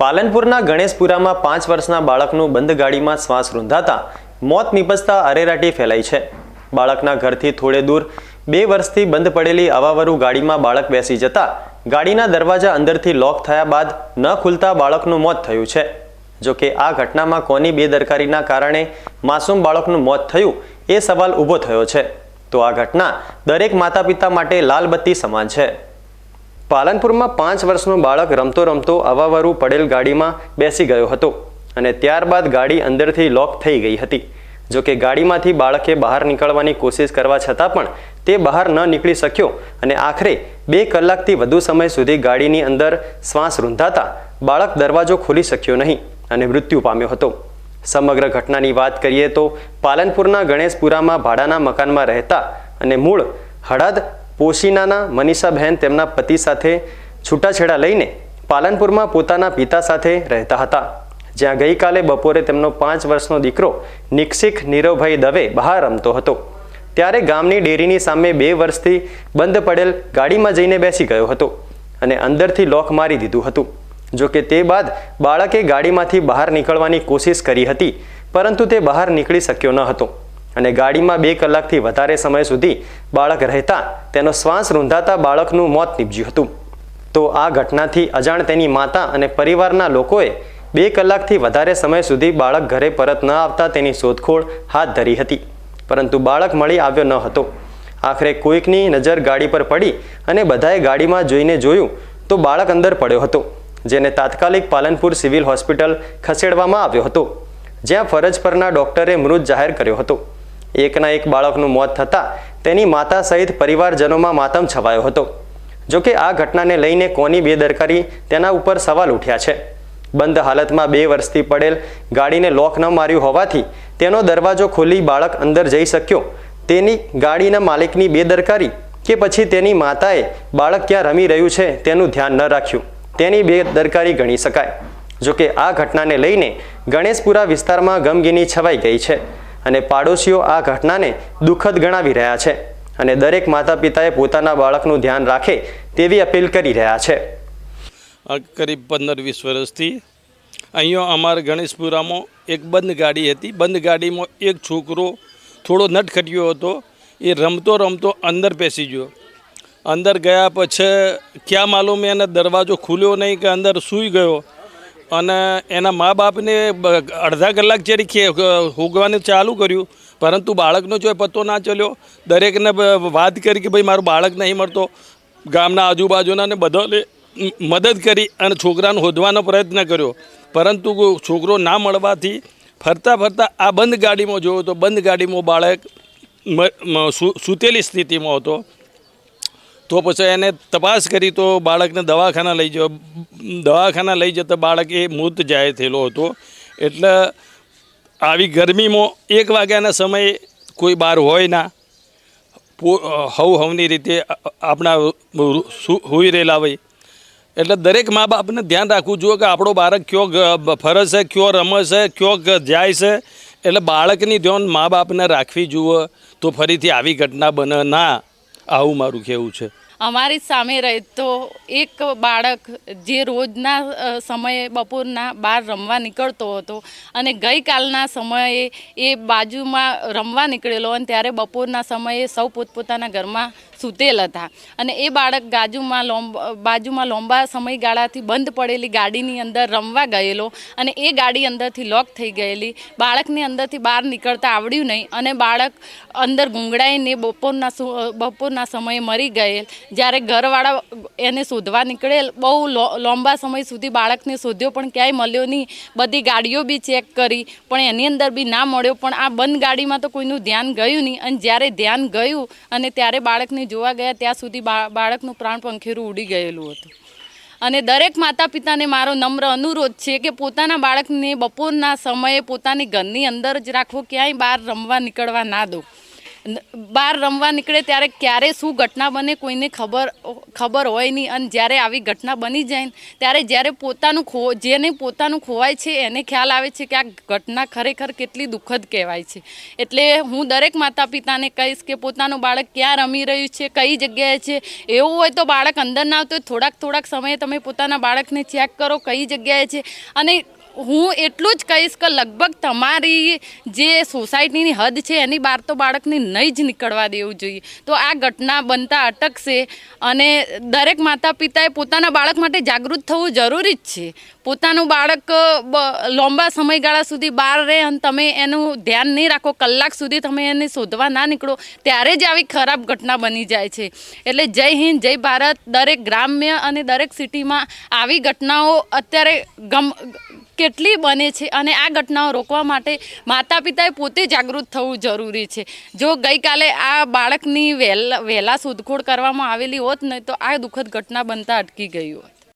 પાલનપુરના ગણેશપુરામાં પાંચ વર્ષના બાળકનું બંધ ગાડીમાં શ્વાસ રૂંધાતા મોત નિપજતા અરેરાટી ફેલાઈ છે. બાળકના ઘરથી થોડે દૂર બે વર્ષથી બંધ પડેલી અવાવરું ગાડીમાં બાળક બેસી જતા ગાડીના દરવાજા અંદરથી લોક થયા બાદ ન ખુલતા બાળકનું મોત થયું છે. જો કે આ ઘટનામાં કોની બેદરકારીના કારણે માસૂમ બાળકનું મોત થયું એ સવાલ ઊભો થયો છે. તો આ ઘટના દરેક માતા પિતા માટે લાલબત્તી સમાન છે. પાલનપુરમાં પાંચ વર્ષનો બાળક રમતો રમતો અવાવરું પડેલ ગાડીમાં બેસી ગયો હતો અને ત્યારબાદ ગાડી અંદરથી લોક થઈ ગઈ હતી. જો કે ગાડીમાંથી બાળકે બહાર નીકળવાની કોશિશ કરવા છતાં પણ તે બહાર ન નીકળી શક્યો અને આખરે બે કલાકથી વધુ સમય સુધી ગાડીની અંદર શ્વાસ રૂંધાતા બાળક દરવાજો ખોલી શક્યો નહીં અને મૃત્યુ પામ્યો હતો. સમગ્ર ઘટનાની વાત કરીએ તો પાલનપુરના ગણેશપુરામાં ભાડાના મકાનમાં રહેતા અને મૂળ હળદ પોશીનાના મનીષાબહેન તેમના પતિ સાથે છૂટાછેડા લઈને પાલનપુરમાં પોતાના પિતા સાથે રહેતા હતા. જ્યાં ગઈકાલે બપોરે તેમનો પાંચ વર્ષનો દીકરો નિક્ષિક નીરવભાઈ દવે બહાર રમતો હતો. ત્યારે ગામની ડેરીની સામે બે વર્ષથી બંધ પડેલ ગાડીમાં જઈને બેસી ગયો હતો અને અંદરથી લોક મારી દીધું હતું. જો કે તે બાદ બાળકે ગાડીમાંથી બહાર નીકળવાની કોશિશ કરી હતી, પરંતુ તે બહાર નીકળી શક્યો ન હતો. અને ગાડીમાં બે કલાકથી વધારે સમય સુધી બાળક રહેતા તેનો શ્વાસ રૂંધાતા બાળકનું મોત નીપજ્યું હતું. તો આ ઘટનાથી અજાણ તેની માતા અને પરિવારના લોકોએ બે કલાકથી વધારે સમય સુધી બાળક ઘરે પરત ન આવતા તેની શોધખોળ હાથ ધરી હતી. પરંતુ બાળક મળી આવ્યો ન હતો. આખરે કોઈકની નજર ગાડી પર પડી અને બધાએ ગાડીમાં જોઈને જોયું તો બાળક અંદર પડ્યો હતો, જેને તાત્કાલિક પાલનપુર સિવિલ હોસ્પિટલ ખસેડવામાં આવ્યો હતો, જ્યાં ફરજ પરના ડોક્ટરે મૃત જાહેર કર્યો હતો. એકના એક બાળકનું મોત થતાં તેની માતા સહિત પરિવારજનોમાં માતમ છવાયો હતો. જોકે આ ઘટનાને લઈને કોની બેદરકારી તેના ઉપર સવાલ ઉઠ્યા છે. બંધ હાલતમાં બે વર્ષથી પડેલ ગાડીને લોક ન માર્યું હોવાથી તેનો દરવાજો ખોલી બાળક અંદર જઈ શક્યો. તેની ગાડીના માલિકની બેદરકારી કે પછી તેની માતાએ બાળક ક્યાં રમી રહ્યું છે તેનું ધ્યાન ન રાખ્યું. તેની બેદરકારી ગણી શકાય. જોકે આ ઘટનાને લઈને ગણેશપુરા વિસ્તારમાં ગમગીની છવાઈ ગઈ છે. અને પાડોશીઓ આ ઘટનાને દુઃખદ ગણાવી રહ્યા છે અને દરેક માતા પિતાએ પોતાના બાળકનું ધ્યાન રાખે તેવી અપીલ કરી રહ્યા છે. કરીબ પંદર વીસ વર્ષથી અહીંયા અમારા ગણેશપુરામાં એક બંધ ગાડી હતી. બંધ ગાડીમાં એક છોકરો થોડો નટખટ્યો હતો. એ રમતો રમતો અંદર પેસી ગયો. અંદર ગયા પછી ક્યાં માલુમ એને દરવાજો ખુલ્યો નહીં કે અંદર સૂઈ ગયો. અને એના મા બાપને અડધા કલાક જેરી ખે હોગવાનું ચાલુ કર્યું. પરંતુ બાળકનો જો પત્તો ના ચલ્યો, દરેકને વાત કરી કે ભાઈ મારું બાળક નહીં મળતો. ગામના આજુબાજુના ને બધાને મદદ કરી અને છોકરાને શોધવાનો પ્રયત્ન કર્યો. પરંતુ છોકરો ના મળવાથી ફરતા ફરતા આ બંધ ગાડીમાં જોયો તો બંધ ગાડીમાં બાળક સૂતેલી સ્થિતિમાં હતો. તો પછી એને તપાસ કરી તો બાળકને દવાખાના લઈ જવા દવાખાના લઈ જતા બાળક એ મૃત જાહેર થયેલો હતો. એટલે આવી ગરમીમાં એક વાગ્યાના સમયે કોઈ બહાર હોય ના. હવ હવની રીતે આપણા હોઈ રહેલા હોય. એટલે દરેક મા બાપને ધ્યાન રાખવું જોઈએ કે આપણો બાળક કયો ગ- ફરે છે, કયો રમે છે, કયો જાય છે. એટલે બાળકની ધ્યાન મા બાપને રાખવી જોઈએ તો ફરીથી આવી ઘટના બને ના. આવું મારું કહેવું છે. અમારી સામે રહેતો એક બાળક જે રોજના સમયે બપોરના બહાર રમવા નીકળતો હતો અને ગઈકાલના સમયે એ બાજુમાં રમવા નીકળેલો અને ત્યારે બપોરના સમયે સૌ પોતપોતાના ઘરમાં સૂતેલ હતા. અને એ બાળક ગાજુમાં લોંબ, બાજુમાં લાંબા સમયગાળાથી બંધ પડેલી ગાડીની અંદર રમવા ગયેલો અને એ ગાડી અંદરથી લોક થઈ ગયેલી. બાળકને અંદરથી બહાર નીકળતા આવડ્યું નહીં અને બાળક અંદર ગુંગળાઈને બપોરના બપોરના સમયે મરી ગયેલ. જ્યારે ઘરવાળા એને શોધવા નીકળેલ, બહુ લાંબા સમય સુધી બાળકને શોધ્યો, પણ ક્યાંય મળ્યો નહીં. બધી ગાડીઓ બી ચેક કરી, પણ એની અંદર બી ના મળ્યો. પણ આ બંધ ગાડીમાં તો કોઈનું ધ્યાન ગયું નહીં. અને જ્યારે ધ્યાન ગયું અને ત્યારે બાળકને જોવા ગયા ત્યાં સુધી બાળકનું પ્રાણ પંખેરું ઉડી ગયેલું હતું. અને દરેક માતા પિતાને મારો નમ્ર અનુરોધ છે કે પોતાના બાળકને બપોરના સમયે પોતાની ઘરની અંદર જ રાખવો ક્યાંય બહાર રમવા નીકળવા ના દો. બહાર રમવા નીકળે ત્યારે ક્યારે શું ઘટના બને કોઈને ખબર ખબર હોય નહીં. અને જ્યારે આવી ઘટના બની જાય ત્યારે જ્યારે પોતાનું ખો, જેને પોતાનું ખોવાય છે, એને ખ્યાલ આવે છે કે આ ઘટના ખરેખર કેટલી દુઃખદ કહેવાય છે. એટલે હું દરેક માતા પિતાને કહીશ કે પોતાનું બાળક ક્યાં રમી રહ્યું છે, કઈ જગ્યાએ છે. એવું હોય તો બાળક અંદર ના આવતો થોડાક થોડાક સમયે તમે પોતાના બાળકને ચેક કરો કઈ જગ્યાએ છે. અને હું એટલું જ કહીશ કે લગભગ તમારી જે સોસાયટીની હદ છે, એની બહાર તો બાળકને નહીં જ નીકળવા દેવું જોઈએ. તો આ ઘટના બનતા અટકશે અને દરેક માતા પિતાએ પોતાના બાળક માટે જાગૃત થવું જરૂરી જ છે. પોતાનું બાળક લાંબા સમયગાળા સુધી બહાર રહે અને તમે એનું ધ્યાન નહીં રાખો, કલાક સુધી તમે એને શોધવા ના નીકળો, ત્યારે જ આવી ખરાબ ઘટના બની જાય છે. એટલે જય હિન્દ, જય ભારત. દરેક ગ્રામ્ય અને દરેક સિટીમાં આવી ઘટનાઓ અત્યારે ગમ કેટલી બને છે અને આ ઘટનાઓ રોકવા માટે માતા પિતાએ પોતે જાગૃત થવું જરૂરી છે. જો ગઈકાલે આ બાળકની વહેલા વહેલા શોધખોળ કરવામાં આવેલી હોત ને તો આ દુઃખદ ઘટના બનતા અટકી ગઈ હોત.